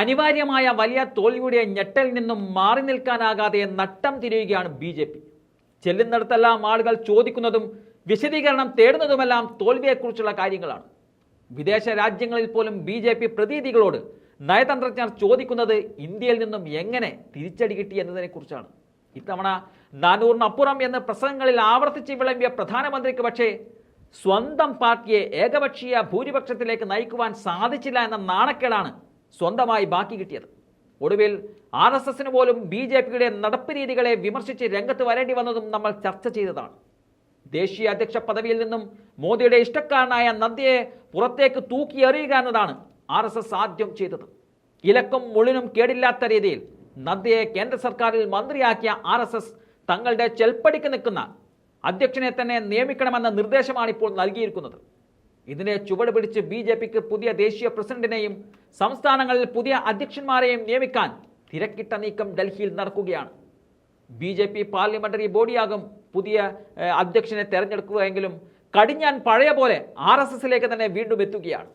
അനിവാര്യമായ വലിയ തോൽവിയുടെ ഞെട്ടൽ നിന്നും മാറി നിൽക്കാനാകാതെ നട്ടം തിരിയുകയാണ് ബി ജെ പി. ചെല്ലുന്നിടത്തെല്ലാം ആളുകൾ ചോദിക്കുന്നതും വിശദീകരണം തേടുന്നതുമെല്ലാം തോൽവിയെക്കുറിച്ചുള്ള കാര്യങ്ങളാണ്. വിദേശ രാജ്യങ്ങളിൽ പോലും ബി ജെ പി പ്രതിനിധികളോട് നയതന്ത്രജ്ഞർ ചോദിക്കുന്നത് ഇന്ത്യയിൽ നിന്നും എങ്ങനെ തിരിച്ചടി കിട്ടി എന്നതിനെക്കുറിച്ചാണ് ഇത്തവണ നാനൂറിനപ്പുറം എന്ന് പ്രസംഗങ്ങളിൽ ആവർത്തിച്ച് വിളമ്പിയ പ്രധാനമന്ത്രിക്ക് പക്ഷേ സ്വന്തം പാർട്ടിയെ ഏകപക്ഷീയ ഭൂരിപക്ഷത്തിലേക്ക് നയിക്കുവാൻ സാധിച്ചില്ല എന്ന നാണക്കേടാണ് സ്വന്തമായി ബാക്കി കിട്ടിയത്. ഒടുവിൽ ആർ എസ് എസിന് പോലും ബി ജെ പിയുടെ നടപ്പ് രീതികളെ വിമർശിച്ച് രംഗത്ത് വരേണ്ടി വന്നതും നമ്മൾ ചർച്ച ചെയ്തതാണ്. ദേശീയ അധ്യക്ഷ പദവിയിൽ നിന്നും മോദിയുടെ ഇഷ്ടക്കാരനായ നദ്യയെ പുറത്തേക്ക് തൂക്കി എറിയുക എന്നതാണ് ആർ എസ് എസ് ആദ്യം ചെയ്തത്. ഇലക്കും മുള്ളിനും കേടില്ലാത്ത രീതിയിൽ നദ്യയെ കേന്ദ്ര സർക്കാരിൽ മന്ത്രിയാക്കിയ ആർ എസ് എസ് തങ്ങളുടെ ചെൽപ്പടിക്ക് നിൽക്കുന്ന അധ്യക്ഷനെ തന്നെ നിയമിക്കണമെന്ന നിർദ്ദേശമാണ് ഇപ്പോൾ നൽകിയിരിക്കുന്നത്. ഇതിനെ ചുവട് പിടിച്ച് ബി ജെ പിക്ക് പുതിയ ദേശീയ പ്രസിഡന്റിനെയും സംസ്ഥാനങ്ങളിൽ പുതിയ അധ്യക്ഷന്മാരെയും നിയമിക്കാൻ തിരക്കിട്ട നീക്കം ഡൽഹിയിൽ നടക്കുകയാണ്. ബി ജെ പി പാർലമെന്ററി ബോഡിയാകും പുതിയ അധ്യക്ഷനെ തെരഞ്ഞെടുക്കുകയെങ്കിലും കടിഞ്ഞാൻ പഴയ പോലെ ആർ എസ് എസിലേക്ക് തന്നെ വീണ്ടും എത്തുകയാണ്.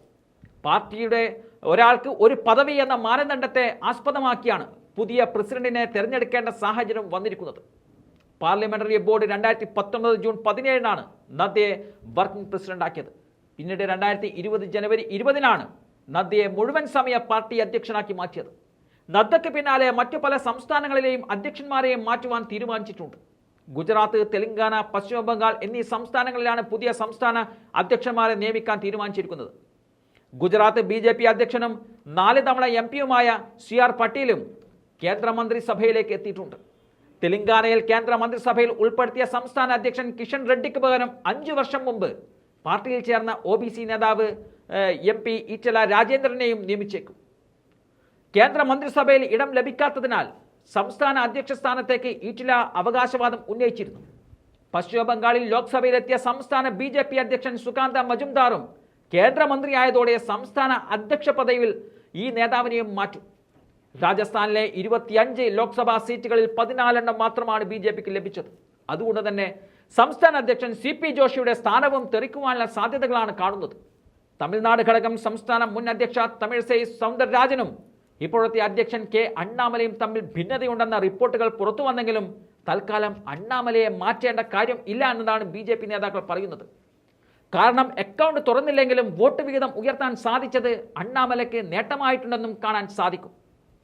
പാർട്ടിയുടെ ഒരാൾക്ക് ഒരു പദവി എന്ന മാനദണ്ഡത്തെ ആസ്പദമാക്കിയാണ് പുതിയ പ്രസിഡന്റിനെ തെരഞ്ഞെടുക്കേണ്ട സാഹചര്യം വന്നിരിക്കുന്നത്. പാർലമെന്ററി ബോർഡ് രണ്ടായിരത്തി പത്തൊമ്പത് ജൂൺ പതിനേഴിനാണ് നദ്ദയെ വർക്കിംഗ് പ്രസിഡന്റ് ആക്കിയത് പിന്നീട് രണ്ടായിരത്തി ഇരുപത് ജനുവരി ഇരുപതിനാണ് നദ്ദയെ മുഴുവൻ സമയ പാർട്ടി അധ്യക്ഷനാക്കി മാറ്റിയത്. നദ്ദയ്ക്ക് പിന്നാലെ മറ്റു പല സംസ്ഥാനങ്ങളിലെയും അധ്യക്ഷന്മാരെയും മാറ്റുവാൻ തീരുമാനിച്ചിട്ടുണ്ട്. ഗുജറാത്ത് തെലങ്കാന പശ്ചിമ ബംഗാൾ എന്നീ സംസ്ഥാനങ്ങളിലാണ് പുതിയ സംസ്ഥാന അധ്യക്ഷന്മാരെ നിയമിക്കാൻ തീരുമാനിച്ചിരിക്കുന്നത്. ഗുജറാത്ത് ബി ജെ പി അധ്യക്ഷനും നാല് തവണ എം പിയുമായ സി ആർ പട്ടീലും കേന്ദ്രമന്ത്രിസഭയിലേക്ക് എത്തിയിട്ടുണ്ട്. തെലങ്കാനയിൽ കേന്ദ്രമന്ത്രിസഭയിൽ ഉൾപ്പെടുത്തിയ സംസ്ഥാന അധ്യക്ഷൻ കിഷൻ റെഡ്ഡിക്ക് പകരം അഞ്ചു വർഷം മുമ്പ് പാർട്ടിയിൽ ചേർന്ന ഒ ബി സി നേതാവ് എം പി ഈച്ചല രാജേന്ദ്രനെയും നിയമിച്ചേക്കും. കേന്ദ്ര മന്ത്രിസഭയിൽ ഇടം ലഭിക്കാത്തതിനാൽ സംസ്ഥാന അധ്യക്ഷ സ്ഥാനത്തേക്ക് ഈറ്റില അവകാശവാദം ഉന്നയിച്ചിരുന്നു. പശ്ചിമ ബംഗാളിൽ ലോക്സഭയിലെത്തിയ സംസ്ഥാന ബി ജെ പി അധ്യക്ഷൻ സുകാന്ത മജുംദാറും കേന്ദ്രമന്ത്രിയായതോടെ സംസ്ഥാന അധ്യക്ഷ പദവിയിൽ ഈ നേതാവിനെയും മാറ്റും. രാജസ്ഥാനിലെ ഇരുപത്തിയഞ്ച് ലോക്സഭാ സീറ്റുകളിൽ പതിനാലെണ്ണം മാത്രമാണ് ബി ജെ പിക്ക് ലഭിച്ചത്. അതുകൊണ്ട് തന്നെ സംസ്ഥാന അധ്യക്ഷൻ സി പി ജോഷിയുടെ സ്ഥാനവും തെറിക്കുവാനുള്ള സാധ്യതകളാണ് കാണുന്നത്. തമിഴ്നാട് ഘടകം സംസ്ഥാന മുൻ അധ്യക്ഷ തമിഴ്സൈ സൗന്ദരരാജനും ഇപ്പോഴത്തെ അധ്യക്ഷൻ കെ അണ്ണാമലയും തമ്മിൽ ഭിന്നതയുണ്ടെന്ന റിപ്പോർട്ടുകൾ പുറത്തു വന്നെങ്കിലും തൽക്കാലം അണ്ണാമലയെ മാറ്റേണ്ട കാര്യം ഇല്ല എന്നതാണ് ബി ജെ പി നേതാക്കൾ പറയുന്നത്. കാരണം അക്കൗണ്ട് തുറന്നില്ലെങ്കിലും വോട്ട് വിഹിതം ഉയർത്താൻ സാധിച്ചത് അണ്ണാമലയ്ക്ക് നേട്ടമായിട്ടുണ്ടെന്നും കാണാൻ സാധിക്കും.